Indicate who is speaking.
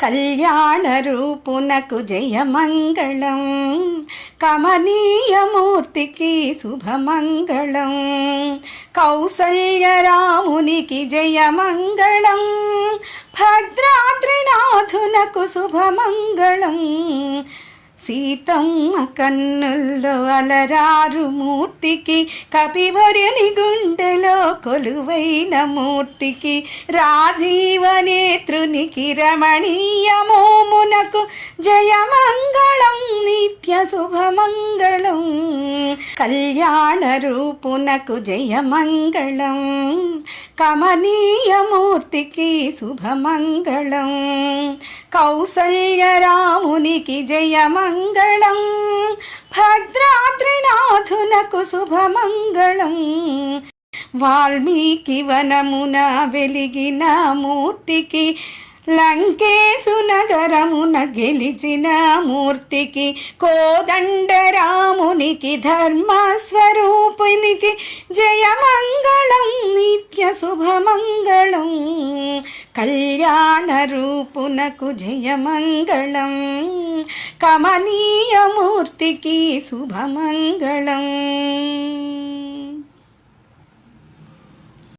Speaker 1: కళ్యాణ రూపునకు జయమంగళం. కమనీయమూర్తికి శుభమంగళం. కౌసల్యరామునికి జయమంగళం. భద్రాద్రినాథునకు శుభమంగళం. సీతమ్మ కన్నుల్లో అలరారు మూర్తికి కపివరుని గుండెలో కొలువైన మూర్తికి రాజీవ నేత్రునికి రమణీయమోమునకు జయమంగళం నిత్య శుభమంగళం. కళ్యాణ రూపునకు జయమంగళం కమనీయమూర్తికి శుభమంగళం. కౌసల్యరామునికి జయమంగళం భద్రాద్రినాథునకు శుభమంగళం. వాల్మీకి వనమున వెలిగిన మూర్తికి లంకేశు నగరమున గెలిచిన మూర్తికి కోదండరామునికి ధర్మస్వరూపునికి జయమంగళం నిత్య శుభమంగళం. కళ్యాణ రూపునకు జయమంగళం కమనీయమూర్తికి శుభమంగళం.